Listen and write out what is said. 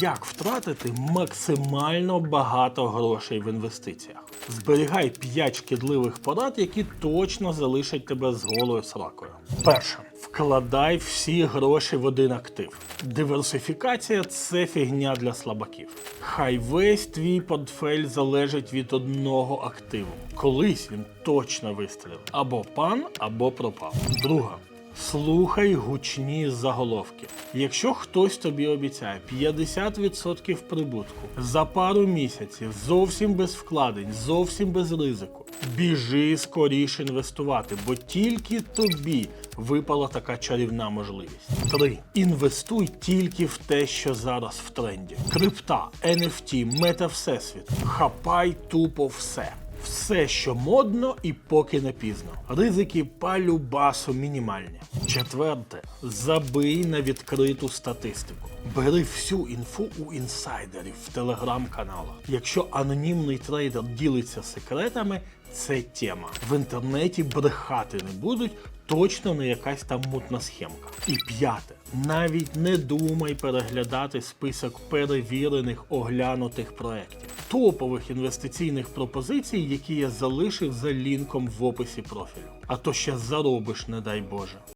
Як втратити максимально багато грошей в інвестиціях? Зберігай 5 шкідливих порад, які точно залишать тебе з голою сракою. Перше. Вкладай всі гроші в один актив. Диверсифікація це фігня для слабаків. Хай весь твій портфель залежить від одного активу. Колись він точно вистрілить. Або пан, або пропав. Друга. Слухай гучні заголовки. Якщо хтось тобі обіцяє 50% прибутку за пару місяців, зовсім без вкладень, зовсім без ризику, біжи скоріше інвестувати, бо тільки тобі випала така чарівна можливість. 3. Інвестуй тільки в те, що зараз в тренді. Крипта, NFT, мета всесвіт. Хапай тупо все. Все, що модно і поки не пізно. Ризики палюбасу мінімальні. Четверте, забий на відкриту статистику. Бери всю інфу у інсайдерів в телеграм-каналах. Якщо анонімний трейдер ділиться секретами, це тема. В інтернеті брехати не будуть, точно не якась там мутна схемка. І п'яте. Навіть не думай переглядати список перевірених оглянутих проєктів, топових інвестиційних пропозицій, які я залишив за лінком в описі профілю. А то ще заробиш, не дай Боже.